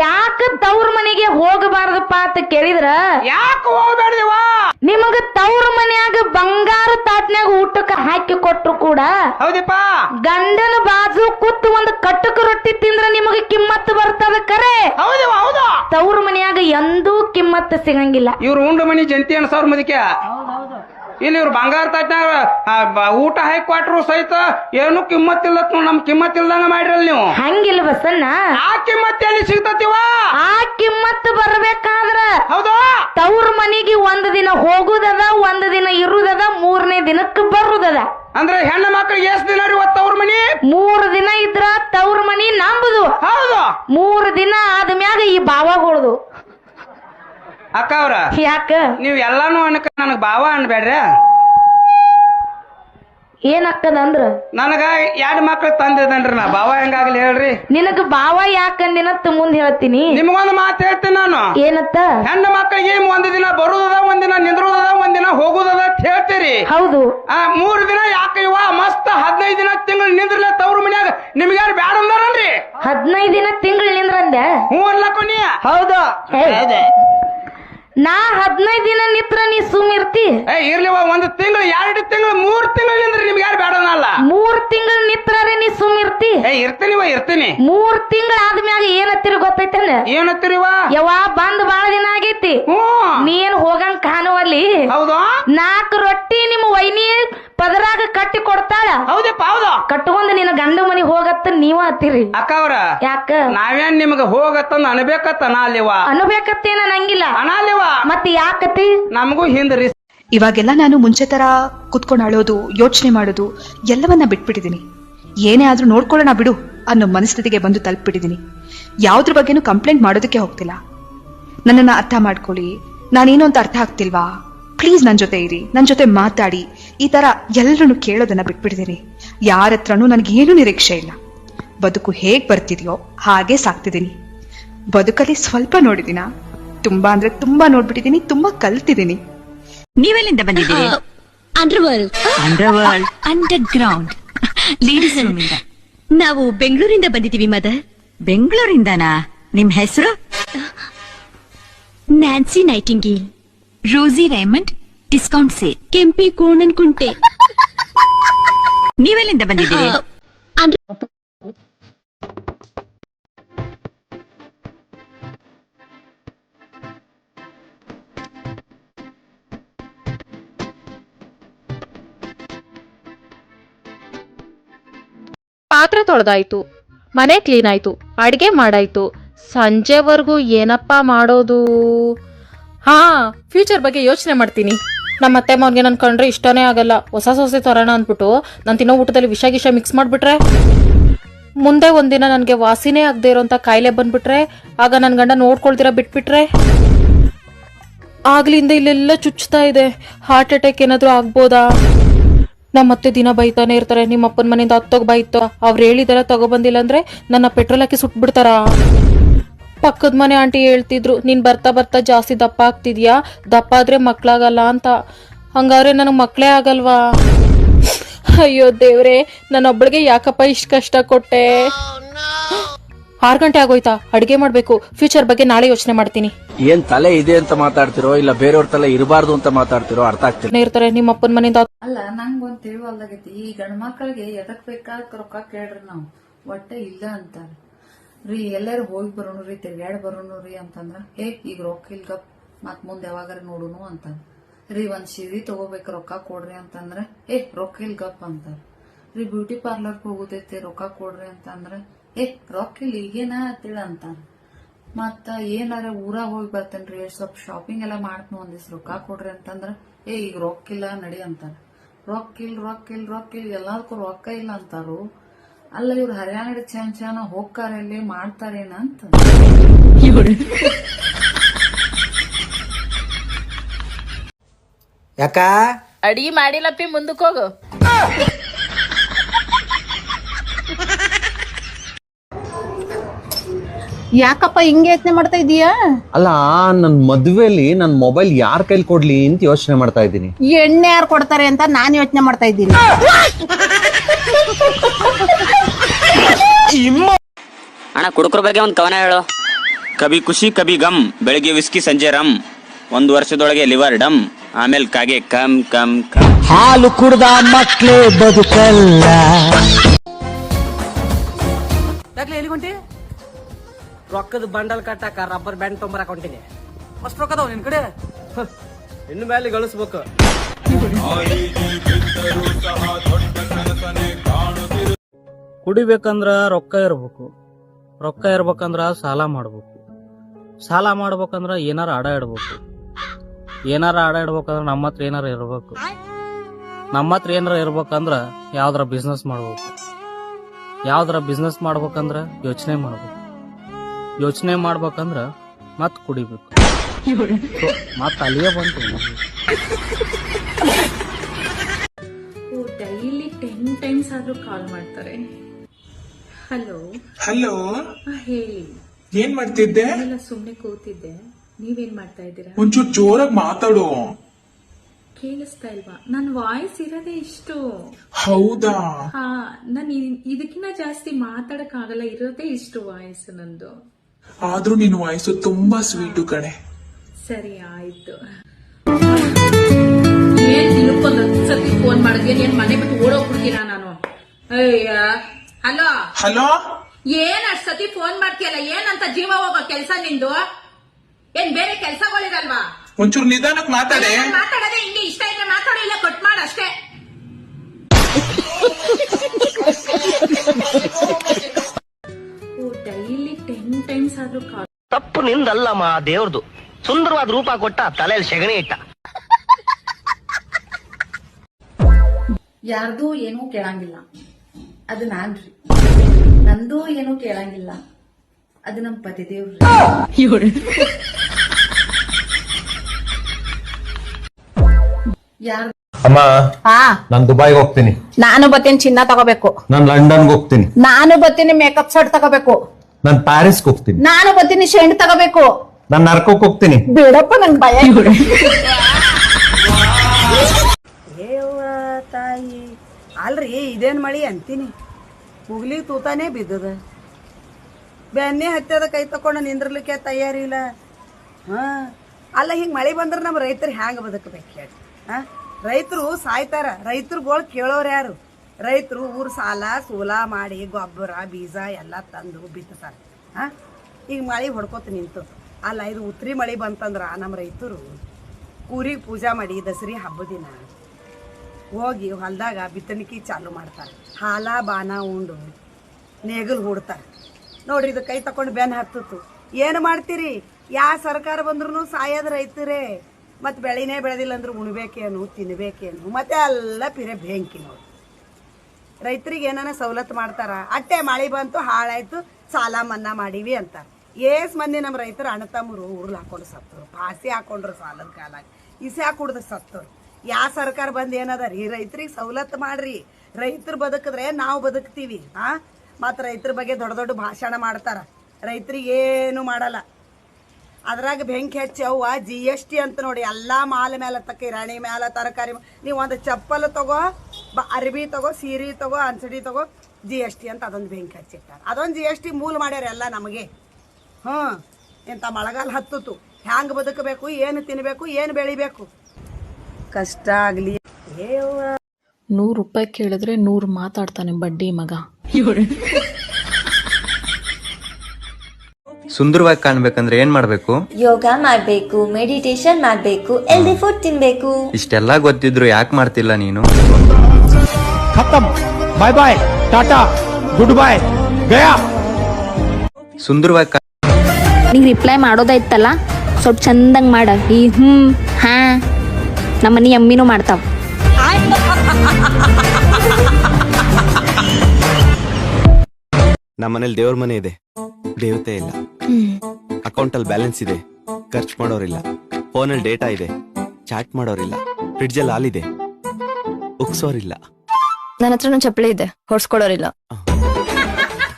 ಯಾಕ ತವ್ರ ಮನೆಗೆ ಹೋಗಬಾರ್ದಪ್ಪ ಅಂತ ಕೇಳಿದ್ರ? ಯಾಕೆ ಹೋಗ್ಬೇಡ್ದಿವ ನಿಮಗ ತವ್ರ ಮನ್ಯಾಗ ಬಂಗಾರ ತಾಟ್ನ್ಯಾಗ ಊಟಕ್ಕೆ ಹಾಕಿ ಕೊಟ್ರು ಕೂಡ ಹೌದಿಪ್ಪ. ಗಂಡನ ಬಾಜು ಕೂತು ಒಂದು ಕಟ್ಟಕ ರೊಟ್ಟಿ ತಿಂದ್ರ ನಿಮಗ ಕಿಮ್ಮತ್ತು ಬರ್ತದ ಕರೆ? ಹೌದಿವ ಹೌದು. ತವ್ರ ಮನ್ಯಾಗ ಎಂದೂ ಕಿಮ್ಮತ್ತು ಸಿಗಂಗಿಲ್ಲ. ಇವ್ರು ಉಂಡು ಮನಿ ಜಂತಿ ಅನ್ಸವ್ರ ಮುದಕ್ಕೆ ಇಲ್ಲಿ ಇವ್ರು ಬಂಗಾರ ತಾಟ್ನಾಗ ಊಟ ಹಾಕಿ ಕೊಟ್ರು ಸಹಿತ ಏನು ಕಿಮ್ಮತ್ತಿಲ್ಲ ನಮ್ ಕಿಮ್ಮತ್ತಿಲ್ದಂಗ ಮಾಡ್ರಲ್ ನೀವು. ಹಂಗಿಲ್ಲ ಬಸಣ್ಣ. ಆ ಕಿಮ್ಮತ್ ಎಲ್ಲಿ ಸಿಗ್ತತಿವ? ಆ ಕಿಮ್ಮತ್ ಬರ್ಬೇಕಾದ್ರ ಹೌದು. ತವ್ರ ಮನೆಗೆ ಒಂದ್ ದಿನ ಹೋಗುದದ ಒಂದ್ ದಿನ ಇರುದದ ಮೂರನೇ ದಿನಕ್ಕೆ ಬರುದದ. ಅಂದ್ರೆ ಹೆಣ್ಣು ಮಕ್ಳಿಗೆ ಎಷ್ಟ್ ದಿನ ರೀ ತವ್ರ ಮನಿ? ಮೂರ್ ದಿನ ಇದ್ರ ತವ್ರ ಮನಿ ನಂಬುದು. ಹೌದು. ಮೂರ್ ದಿನ ಆದ್ಮ್ಯಾಗ ಈ ಬಾವಗೊಳ್ದು ಅಕ್ಕ ಅವ್ರ? ಯಾಕ ನೀವ್ ಎಲ್ಲಾನು ಅನ್ಕ ನನಗ್ ಬಾವ ಅನ್ಬೇಡ್ರಿ ಏನಕ್ಕದಂದ್ರ ನನಗ ಎರಡ್ ಮಕ್ಳು ತಂದಿದನ್ರಿ ನಾ ಬಾವ ಹೆಂಗಾಗ್ಲಿ ಹೇಳ್ರಿ. ನಿನಗ ಬಾವ ಯಾಕಂದಿನತ್ ಮುಂದ್ ಹೇಳ್ತೀನಿ. ನಿಮ್ಗೊಂದ್ ಮಾತು ಹೇಳ್ತೀನಿ ನಾನು. ಏನತ್ತ? ಹೆಣ್ಣು ಮಕ್ಕಳಿಗೆ ಒಂದ್ ದಿನ ಬರುದದ ಒಂದಿನ ದಿನ ನಿಂದ್ರುದದ ಒಂದ್ ದಿನ ಹೋಗುದದ ಅಂತ ಹೇಳ್ತೀರಿ. ಹೌದು. ಆ ಮೂರ್ ದಿನ ಯಾಕ ಇವ? ಮಸ್ತ್ ಹದಿನೈದು ದಿನ ತಿಂಗಳು ನಿಂದ್ರಲ್ಲ ತವ್ರ ಮನ್ಯಾಗ. ನಿಮ್ಗೆ ಯಾರು ಬ್ಯಾಡ ಅಂದಾರನ್ರಿ? ಹದಿನೈದು ದಿನ ತಿಂಗಳು ನಿಂದ್ರಂದೆ? ಹ್ಞೂ ಅನ್ಲಕ್ಕ ನೀ? ಹೌದು. ನಾ ಹದಿನೈದು ದಿನ ನಿತ್ರ ನೀ ಸುಮ್ ಇರ್ತಿ. ಏ ಇರ್ಲಿವ ಒಂದ್ ತಿಂಗಳು ಎರಡು ತಿಂಗಳು ಮೂರ್ ತಿಂಗಳು ನಿಂದ್ರೆ ನಿಮ್ಗೆ ಯಾರು ಬೇಡನಲ್ಲ ಅನ್ನಲ್ಲ ಮೂರ್ ತಿಂಗಳು ನಿತ್ರರೆ ನೀ ಸುಮ್ ಇರ್ತಿ. ಏ ಇರ್ತೀನಿವ ಇರ್ತೀನಿ. ಮೂರ್ ತಿಂಗಳ ಆದ್ಮ್ಯಾಗ ಏನತ್ತಿರ ಗೊತ್ತೈತೇನ? ಏನತ್ತೀರಿವ ಯಾವ ಬಂದ್ ಬಾಳ ದಿನ ಆಗೈತಿ. ಹ್ಞೂ. ನೀನ್ ಹೋಗಂಗ್ ಕಾಣುವಲ್ಲಿ ಹೌದಾ? ನಾಲ್ಕು ರೊಟ್ಟಿ ನಿಮ್ಮ ವೈನಿ ಪದರಾಗ ಕಟ್ಟಿ ಕೊಡ್ತಾಳ. ಹೌದಪ್ಪ ಹೌದು. ಕಟ್ಕೊಂಡ್ ನಿನ್ನ ಗಂಡ ಮನಿ ಹೋಗತ್ತ ನೀವ ಹತ್ತಿರಿ. ಅಕ್ಕ ಅವ್ರ ಯಾಕ? ನಾವೇನ್ ನಿಮ್ಗೆ ಹೋಗತ್ತ ಅನ್ಬೇಕತ್ತ ಅನಾಲಿವ ಅನ್ಬೇಕತ್ತೇನ ನಂಗಿಲ್ಲ. ಅನಾಲಿವ ಮತ್ತೆ ಯಾಕತಿ ನಮಗೂ ಹಿಂದ್ರಿ ಇವಾಗೆಲ್ಲ ನಾನು ಮುಂಚೆ ತರ ಕುತ್ಕೊಂಡು ಅಳೋದು ಯೋಚನೆ ಮಾಡೋದು ಎಲ್ಲವನ್ನ ಬಿಟ್ಬಿಟ್ಟಿದ್ದೀನಿ ಏನೇ ಆದ್ರೂ ನೋಡ್ಕೊಳ್ಳೋಣ ಬಿಡು ಅನ್ನೋ ಮನಸ್ಥಿತಿಗೆ ಬಂದು ತಲುಪಿಟ್ಟಿದ್ದೀನಿ ಯಾವ್ದ್ರ ಬಗ್ಗೆನೂ ಕಂಪ್ಲೇಂಟ್ ಮಾಡೋದಕ್ಕೆ ಹೋಗ್ತಿಲ್ಲ. ನನ್ನನ್ನ ಅರ್ಥ ಮಾಡ್ಕೊಳ್ಳಿ. ನಾನೇನು ಅಂತ ಅರ್ಥ ಆಗ್ತಿಲ್ವಾ? ಪ್ಲೀಸ್ ನನ್ನ ಜೊತೆ ಇರಿ. ನನ್ನ ಜೊತೆ ಮಾತಾಡಿ. ಈ ತರ ಎಲ್ಲರನ್ನು ಕೇಳೋದನ್ನ ಬಿಟ್ಬಿಡ್ತೀನಿ ಯಾರ ಹತ್ರನೂ ನನಗೇನು ನಿರೀಕ್ಷೆ ಇಲ್ಲ. ಬದುಕು ಹೇಗ್ ಬರ್ತಿದ್ಯೋ ಹಾಗೆ ಸಾಕ್ತಿದ್ದೀನಿ ಬದುಕಲ್ಲಿ ಸ್ವಲ್ಪ ನೋಡಿದಿನ ತುಂಬಾ ಅಂದ್ರೆ ತುಂಬಾ ನೋಡ್ಬಿಟ್ಟಿದೀನಿ ತುಂಬಾ ಕಲ್ತಿದ್ದೀನಿ. ನೀವೆಲ್ಲಿಂದ ಬಂದಿದ್ದೀರಿ? Underworld underworld underground ladies ನಾವು ಬೆಂಗಳೂರಿಂದ ಬಂದಿದ್ದೀವಿ ಮದರ್ ಬೆಂಗಳೂರಿಂದನಾ? ನಿಮ್ ಹೆಸರು? Nancy Nightingale Rosie Raymond discount sale Kempi Konanakunte ನೀವೆಲ್ಲಿಂದ ಬಂದಿದ್ದೀರಿ ಪಾತ್ರೆ ತೊಳೆದಾಯ್ತು ಮನೆ ಕ್ಲೀನ್ ಆಯ್ತು ಅಡ್ಗೆ ಮಾಡಾಯ್ತು ಸಂಜೆವರೆಗೂ ಏನಪ್ಪ ಮಾಡೋದು ಹಾ ಫ್ಯೂಚರ್ ಬಗ್ಗೆ ಯೋಚನೆ ಮಾಡ್ತೀನಿ ನಮ್ಮ ಅತ್ತೆ ಮಾವ್ಗೆ ನನ್ ಕಂಡ್ರೆ ಇಷ್ಟನೇ ಆಗಲ್ಲ. ಹೊಸ ಸೊಸೆ ತರೋಣ ಅಂದ್ಬಿಟ್ಟು ನಾನು ತಿನ್ನೋ ಊಟದಲ್ಲಿ ವಿಷ ಗಿಷ ಮಿಕ್ಸ್ ಮಾಡ್ಬಿಟ್ರೆ? ಮುಂದೆ ಒಂದಿನ ನನಗೆ ವಾಸಿನೇ ಆಗದೆ ಇರೋಂಥ ಕಾಯಿಲೆ ಬಂದ್ಬಿಟ್ರೆ, ಆಗ ನನ್ನ ಗಂಡ ನೋಡ್ಕೊಳ್ತೀರಾ ಬಿಟ್ಬಿಟ್ರೆ? ಆಗ್ಲಿಂದ ಇಲ್ಲೆಲ್ಲ ಚುಚ್ತಾ ಇದೆ. ಹಾರ್ಟ್ ಅಟ್ಯಾಕ್ ಏನಾದರೂ ಆಗ್ಬೋದಾ? ನಮ್ಮ ಅತ್ತೆ ದಿನ ಬೈತಾನೆ ಇರ್ತಾರೆ. ನಿಮ್ಮ ಅಪ್ಪನ ಮನೆಯಿಂದ ಹತ್ತೋಗ್ ಬೈತೋ. ಅವ್ರು ಹೇಳಿದಾರ ತಗೊಬಂದಿಲ್ಲ ಅಂದ್ರೆ ನನ್ನ ಪೆಟ್ರೋಲ್ ಹಾಕಿ ಸುಟ್ಬಿಡ್ತಾರ? ಪಕ್ಕದ ಮನೆ ಆಂಟಿ ಹೇಳ್ತಿದ್ರು ನೀನ್ ಬರ್ತಾ ಬರ್ತಾ ಜಾಸ್ತಿ ದಪ್ಪ ಆಗ್ತಿದ್ಯಾ? ದಪ್ಪ ಆದ್ರೆ ಮಕ್ಳಾಗಲ್ಲ ಅಂತ. ಹಂಗಾದ್ರೆ ನನಗೆ ಮಕ್ಳೇ ಆಗಲ್ವಾ? ಅಯ್ಯೋ ದೇವ್ರೆ ನನ್ನೊಬ್ಬಳಿಗೆ ಯಾಕಪ್ಪ ಇಷ್ಟ ಕಷ್ಟ ಕೊಟ್ಟೆ? ಆರು ಗಂಟೆ ಆಗೋಯ್ತಾ? ಅಡಿಗೆ ಮಾಡ್ಬೇಕು. ಫ್ಯೂಚರ್ ಬಗ್ಗೆ ನಾಳೆ ಯೋಚನೆ ಮಾಡ್ತೀನಿ. ಏನ್ ತಲೆ ಇದೆ ಅಂತ ಮಾತಾಡ್ತಿರೋ ಇಲ್ಲ ಬೇರೆಯವ್ರ ತಲೆ ಇರಬಾರ್ದು ಅಂತ ಮಾತಾಡ್ತಿರೋ ಅರ್ಥ ಆಗ್ತಿಲ್ಲ. ಇರ್ತಾರೆ ನಿಮ್ಮ ಅಪ್ಪನ ಮನೆಯಿಂದ ಅಲ್ಲ ನಂಗೊಂದ್ ತಿಳಿವಲ್ದಾಗೈತಿ ಈ ಗಂಡ್ಮಕ್ಳಿಗೆ ಎದಕ್ ಬೇಕಾದ ರೊಕ್ಕ ಕೇಳ್ರಿ ನಾವು. ಒಟ್ಟೆ ಇಲ್ಲ ಅಂತಾರ. ರೀ, ಎಲ್ಲಾರು ಹೋಗಿ ಬರೋಣ ರೀ, ತಿರ್ಗ್ಯಾಡ್ ಬರೋಣ ರೀ ಅಂತಂದ್ರ ಏ ಈಗ ರೊಕ್ಕ ಇಲ್ಗಪ್ ಮತ್ ಮುಂದೆ ಯಾವಾಗಾರ ನೋಡುನು ಅಂತ ರೀ, ಒಂದ್ ಸೀರೆ ತಗೋಬೇಕು ರೊಕ್ಕ ಕೊಡ್ರಿ ಅಂತಂದ್ರ ಏ ರೊಕ್ಕ ಇಲ್ಗಪ್ ಅಂತಾರೆ. ರೀ, ಬ್ಯೂಟಿ ಪಾರ್ಲರ್ ಹೋಗುದೈತಿ ರೊಕ್ಕ ಕೊಡ್ರಿ ಅಂತಂದ್ರ ಏ ರೊಕ್ಕ ಇಲ್ಲ ಈಗೇನ ಅಂತೇಳಿ ಅಂತಾರೆ. ಮತ್ತ ಏನಾರ ಊರಾಗ ಹೋಗಿ ಬರ್ತೇನ್ರಿ ಸ್ವಲ್ಪ ಶಾಪಿಂಗ್ ಎಲ್ಲ ಮಾಡ್ತೀನಿ ಒಂದಿವ್ಸ ರೊಕ್ಕ ಕೊಡ್ರಿ ಅಂತಂದ್ರ ಏ ಈಗ ರೊಕ್ಕ ಇಲ್ಲ ನಡಿ ಅಂತಾರೆ. ರೊಕ್ಕ ಇಲ್ಲ ರೊಕ್ಕ ಇಲ್ಲ ರೊಕ್ಕ ಇಲ್ಲ ಎಲ್ಲದಕ್ಕೂ ರೊಕ್ಕ ಇಲ್ಲ ಅಂತಾರು. ಅಲ್ಲ ಇವ್ರು ಹರಿಯಾಣ ಚಾನ್ ಚಾನ ಹೋಗ್ತಾರಲ್ಲಿ ಮಾಡ್ತಾರೇನ ಅಂತ. ಯಾಕ? ಅಡಿಗೆ ಮಾಡಿಲ್ಲಪ್ಪಿ ಮುಂದಕ್ಕೆ ಹೋಗು. ಯಾಕಪ್ಪ ಹಿಂಗೆ ಯೋಚನೆ ಮಾಡ್ತಾ ಇದೀಯಾ? ಅಲ್ಲ ನನ್ ಮದ್ವೆಲಿ ನನ್ ಮೊಬೈಲ್ ಯಾರ್ ಕೈಲಿ ಕೊಡ್ಲಿ ಅಂತ ಯೋಚನೆ ಮಾಡ್ತಾ ಇದ್ದೀನಿ. ಎಣ್ಣೆ ಯಾರು ಕೊಡ್ತಾರೆ ಅಂತ ನಾನ್ ಯೋಚನೆ ಮಾಡ್ತಾ ಇದ್ದೀನಿ. ಅಣ್ಣ ಕುಡುಕ್ರ ಬಗ್ಗೆ ಒಂದು ಕವನ ಹೇಳು. ಕಬಿ ಖುಷಿ ಕಬಿ ಗಮ್ ಬೆಳಿಗ್ಗೆ ವಿಸ್ಕಿ ಸಂಜೆ ರಮ್ ಒಂದು ವರ್ಷದೊಳಗೆ ಲಿವರ್ ಡಮ್ ಆಮೇಲೆ ಕಾಗೆ ಕಮ್ ಕಮ್ ಕಮ್. ಹಾಲು ಕುಡ್ದ ಮಕ್ಳು ಬದುಕಲ್ಲ. ಯಾಕೆ ಎಲ್ಲಿ ಹೊಂಟಿ? ರೊಕ್ಕದ ಬಂಡಲ್ ಕಟ್ಟಾಕ ರಬ್ಬರ್ ಬ್ಯಾಂಡ್ ತೊಂಬರಕ್ ಹೊಂಟಿನಿ. ಅಷ್ಟು ರೊಕ್ಕದ ನಿನ್ ಕಡೆ? ಇನ್ನು ಮೇಲೆ ಗಳಿಸ್ಬೇಕು ಕುಡಿಬೇಕಂದ್ರ ರೊಕ್ಕ ಇರ್ಬೇಕು. ರೊಕ್ಕ ಇರ್ಬೇಕಂದ್ರ ಸಾಲ ಮಾಡ್ಬೇಕು. ಸಾಲ ಮಾಡ್ಬೇಕಂದ್ರ ಏನಾರ ಅಡ ಇಡ್ಬೇಕು. ಏನಾರ ಅಡ ಇಡ್ಬೇಕಂದ್ರ ನಮ್ಮ ಹತ್ರ ಏನಾರ ಇರ್ಬೇಕು. ನಮ್ಮ ಹತ್ರ ಏನಾರ ಇರ್ಬೇಕಂದ್ರ ಯಾವ್ದಾರ ಬಿಸ್ನೆಸ್ ಮಾಡ್ಬೇಕು. ಯಾವ್ದಾರ ಬಿಸ್ನೆಸ್ ಮಾಡ್ಬೇಕಂದ್ರ ಯೋಚನೆ ಮಾಡ್ಬೇಕು. ಯೋಚನೆ ಮಾಡ್ಬೇಕಂದ್ರ ಮತ್ ಕುಡಿಬೇಕು. ಮತ್ ಅಲ್ಲಿಯೇ ಬಂತು. ಡೈಲಿ ಟೆನ್ ಟೈಮ್ಸ್ ಆದ್ರೂ ಕಾಲ್ ಮಾಡ್ತಾರೆ. ಹಲೋ. ಹಲೋ. ಹೇಳಿ. ಏನ್ ಮಾಡ್ತಿದ್ದೆ? ಸುಮ್ನೆ ಸುಮ್ಮನೆ ಕೂತಿದ್ದೆ. ನೀವೇನ್ ಮಾಡ್ತಾ ಇದ್ದೀರಾ? ಒಂಚೂರು ಜೋರಾಗಿ ಮಾತಾಡು. ಕೇಳಿಸ್ತಾ ಇಲ್ವಾ? ನನ್ ವಾಯ್ಸ್ ಇರೋದೇ ಇಷ್ಟು. ಹೌದಾ? ಹಾ ನಾನು ಇದಕ್ಕಿಂತ ಜಾಸ್ತಿ ಮಾತಾಡಕ್ ಆಗಲ್ಲ ಇರೋದೇ ಇಷ್ಟು ವಾಯ್ಸ್ ನಂದು. ಆದ್ರೂ ನಿನ್ ವಾಯ್ಸ್ ತುಂಬಾ ಸ್ವೀಟು ಕಣೆ. ಸರಿ ಆಯ್ತು. ಏನ್ ಸತಿ ಫೋನ್ ಮಾಡಿದ್ಯಾ? ಏನ್ ಮನೆ ಬಿಟ್ಟು ಓಡೋಗ್ಬಿಡ್ತೀರಾ ನಾನು? ಅಯ್ಯ. ಹಲೋ? ಹಲೋ? ಏನ್ ಅಷ್ಟ್ ಸತಿ ಫೋನ್ ಮಾಡ್ತೀಯಲ್ಲ? ಏನಂತ ಜೀವ ಹೋಗೋ ಕೆಲ್ಸ ನಿಂದು? ಏನ್ ಬೇರೆ ಕೆಲ್ಸಗಳಿರಲ್ವಾ? ಒಂಚೂರು ನಿಧಾನಕ್ಕೆ ಮಾತಾಡಿ. ನಾನ್ ಮಾತಾಡೋದೇ ಹಿಂಗೆ ಇಷ್ಟ ಇದ್ರೆ ಮಾತಾಡೋ ಇಲ್ಲ ಕಟ್ ಮಾಡ ಅಷ್ಟೇ. ಡೈಲಿ ಟೆನ್ ಟೈಮ್ಸ್ ಆದ್ರೂ ಕಾಲ್ ತಪ್ಪು ನಿಂದಲ್ಲಮ್ಮ ದೇವ್ರದು. ಸುಂದರವಾದ ರೂಪ ಕೊಟ್ಟ ತಲೆಯಲ್ಲಿ ಸೆಗಣಿ ಇಟ್ಟ. ಯಾರ್ದು ಏನೂ ಕೇಳಂಗಿಲ್ಲ. ಅದು ನಾನ್ರಿ ನಂದು ಏನು ಕೇಳಂಗಿಲ್ಲ. ಅದು ನಮ್ ಪತಿದೇವ್ರಿ ಯಾರ್ ಅಮ್ಮ ಹಾ. ನಾನ್ ದುಬೈಗೆ ಹೋಗ್ತೀನಿ. ನಾನು ಬತ್ತೀನಿ ಚಿನ್ನ ತಗೋಬೇಕು. ನಾನ್ ಲಂಡನ್ಗೆ ಹೋಗ್ತೀನಿ. ನಾನು ಬತ್ತೀನಿ ಮೇಕಪ್ ಸೆಟ್ ತಗೋಬೇಕು. ನಾನ್ ಪ್ಯಾರಿಸ್ ಹೋಗ್ತೀನಿ. ನಾನು ಬತ್ತೀನಿ ಶೆಂಡ್ ತಗೋಬೇಕು. ನಾನ್ ನರ್ಕೋಕ್ ಹೋಗ್ತೀನಿ. ಬೇಡಪ್ಪ ನನ್ ಭಯ. ತಾಯಿ. ಅಲ್ರಿ, ಇದೇನು ಮಳಿ ಅಂತೀನಿ. ಹುಗ್ಲಿ ತೂತಾನೇ ಬಿದ್ದದ. ಬೆನ್ನೆ ಹತ್ತದ ಕೈ ತಕೊಂಡು ನಿಂದ್ರಲಿಕ್ಕೆ ತಯಾರಿ ಇಲ್ಲ. ಹಾಂ, ಅಲ್ಲ ಹಿಂಗೆ ಮಳೆ ಬಂದ್ರೆ ನಮ್ಮ ರೈತರು ಹ್ಯಾಂಗ ಬದುಕಬೇಕು ಹೇಳಿ. ಹಾಂ, ರೈತರು ಸಾಯ್ತಾರ. ರೈತರುಗಳು ಕೇಳೋರು ಯಾರು? ರೈತರು ಊರು ಸಾಲ ಸೂಲ ಮಾಡಿ ಗೊಬ್ಬರ, ಬೀಜ ಎಲ್ಲ ತಂದು ಬಿತ್ತತಾರ ಹಾಂ, ಈಗ ಮಳೆ ಹೊಡ್ಕೊತ ನಿಂತು. ಅಲ್ಲ, ಇದು ಉತ್ರಿ ಮಳೆ ಬಂತಂದ್ರೆ ನಮ್ಮ ರೈತರು ಊರಿಗೆ ಪೂಜಾ ಮಾಡಿ ದಸರಿ ಹಬ್ಬದ ದಿನ ಹೋಗಿ ಹೊಲದಾಗ ಬಿತ್ತಣಿಕೆ ಚಾಲು ಮಾಡ್ತಾರೆ. ಹಾಲ ಬಾನ ಉಂಡು, ನೇಗಲ್ ಹೂಡ್ತಾರೆ. ನೋಡ್ರಿ ಇದು ಕೈ ತಕೊಂಡು ಬೆನ್ ಹತ್ತಿತ್ತು. ಏನು ಮಾಡ್ತೀರಿ? ಯಾವ ಸರ್ಕಾರ ಬಂದ್ರು ಸಾಯೋದ್ ರೈತರೇ. ಮತ್ತು ಬೆಳೆನೇ ಬೆಳೆದಿಲ್ಲ ಅಂದ್ರೆ ಉಣ್ಬೇಕೇನು, ತಿನ್ಬೇಕೇನು, ಮತ್ತೆ ಎಲ್ಲ ಪಿರೆ ಬೆಂಕಿ ನೋಡಿ. ರೈತರಿಗೆ ಏನಾನ ಸವಲತ್ತು ಮಾಡ್ತಾರ? ಅಟ್ಟೆ ಮಳೆ ಬಂತು, ಹಾಳಾಯ್ತು, ಸಾಲ ಮನ್ನಾ ಮಾಡೀವಿ ಅಂತ ಏಸ್ ಮಂದಿ ನಮ್ಮ ರೈತರು ಅಣ್ಣ ತಮ್ಮರು ಉರುಳು ಹಾಕೊಂಡು ಸತ್ತರು. ಪಾಸಿ ಹಾಕೊಂಡ್ರು ಸಾಲದ ಕಾಲಾಗಿ. ಇಸೆ ಹಾಕುಡ್ದು ಸತ್ತರು. ಯಾ ಸರ್ಕಾರ ಬಂದ್ ಏನದ ರೀ? ರೈತರಿಗೆ ಸವಲತ್ತು ಮಾಡ್ರಿ. ರೈತರು ಬದುಕಿದ್ರೆ ನಾವು ಬದುಕ್ತೀವಿ ಹಾ ಮತ್ತು ರೈತರ ಬಗ್ಗೆ ದೊಡ್ಡ ದೊಡ್ಡ ಭಾಷಣ ಮಾಡ್ತಾರ. ರೈತರಿಗೆ ಏನು ಮಾಡಲ್ಲ. ಅದ್ರಾಗ ಬೆಂಕಿ ಹಚ್ಚಿ ಅವ್ವ ಜಿ ಎಸ್ ಟಿ ಅಂತ ನೋಡಿ ಎಲ್ಲಾ ಮಾಲ್ ಮೇಲೆ ತಕ್ಕ ಕಿರಾಣಿ ಮ್ಯಾಲ ತರಕಾರಿ ನೀವು ಒಂದು ಚಪ್ಪಲ್ ತಗೋ, ಬ, ಅರ್ಬಿ ತಗೋ, ಸೀರೆ ತಗೋ, ಅಂಚಡಿ ತಗೋ ಜಿ ಎಸ್ ಟಿ ಅಂತ ಅದೊಂದು ಬೆಂಕಿ ಹಚ್ಚಿಟ್ಟಾರ. ಅದೊಂದು ಜಿ ಎಸ್ ಟಿ ಮೂಲ ಮಾಡ್ಯಾರ ಎಲ್ಲ ನಮಗೆ. ಹ್ಞೂ ಇಂಥ ಮಳೆಗಾಲ ಹತ್ತಿತು. ಹ್ಯಾಂಗೆ ಬದುಕಬೇಕು, ಏನು ತಿನ್ನಬೇಕು ಏನು ಬೆಳಿಬೇಕು? ಕಷ್ಟ ಆಗಲಿ. ನೂರು ರೂಪಾಯಿ ಕೇಳಿದ್ರೆ ನೂರು ಮಾತಾಡ್ತಾನೆ ಬಡ್ಡಿ ಮಗ. ಸುಂದರವಾಗಿ ಕಾಣ್ಬೇಕಂದ್ರೆ ಏನ್ ಮಾಡ್ಬೇಕು? ಯೋಗ ಮಾಡ್ಬೇಕು ಮೆಡಿಟೇಷನ್ ಮಾಡ್ಬೇಕು ಎಲ್ದಿ ಫುಡ್ ತಿನ್ಬೇಕು. ಇಷ್ಟೆಲ್ಲ ಗೊತ್ತಿದ್ರು ಯಾಕೆ ಮಾಡ್ತಿಲ್ಲ ನೀನು? ಖತಮ್. ಬಾಯ್ ಬಾಯ್ ಟಾಟಾ ಗುಡ್ ಬಾಯ್ ಗಯಾ ಸುಂದರವಾಗಿ ನಿಂಗೆ ರಿಪ್ಲೈ ಮಾಡೋದೈತಲ್ಲ ಸ್ವಲ್ಪ ಚಂದಂಗ್ ಮಾಡ. ಈ ಹ್ಮ್ ಹಾ. ನಮ್ಮನಿ ಎಮ್ಮಿನೂ ಮಾಡ್ತಾವ. ನಮ್ಮನೇಲಿ ದೇವ್ರ ಮನೆ ಇದೆ. ದೇವತೆ ಇಲ್ಲ. ಅಕೌಂಟ್ ಅಲ್ಲಿ ಬ್ಯಾಲೆನ್ಸ್ ಇದೆ. ಖರ್ಚು ಮಾಡೋರಿಲ್ಲ. ಫೋನಲ್ಲಿ ಡೇಟಾ ಇದೆ. ಚಾಟ್ ಮಾಡೋರಿಲ್ಲ. ಫ್ರಿಡ್ಜ್ ಅಲ್ಲಿ ಹಾಲಿದೆ. ಉಕ್ಸೋರಿಲ್ಲ. ನನ್ನ ಹತ್ರನೂ ಚಪ್ಪಲಿ ಇದೆ. ಹೊಡ್ಸ್ಕೊಡೋರಿಲ್ಲ